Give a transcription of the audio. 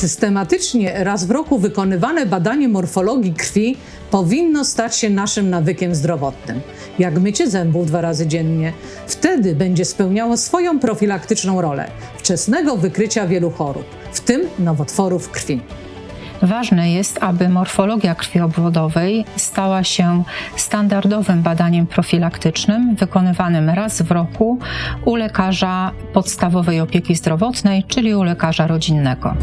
Systematycznie raz w roku wykonywane badanie morfologii krwi powinno stać się naszym nawykiem zdrowotnym, jak mycie zębów dwa razy dziennie. Wtedy będzie spełniało swoją profilaktyczną rolę wczesnego wykrycia wielu chorób, w tym nowotworów krwi. Ważne jest, aby morfologia krwi obwodowej stała się standardowym badaniem profilaktycznym wykonywanym raz w roku u lekarza podstawowej opieki zdrowotnej, czyli u lekarza rodzinnego.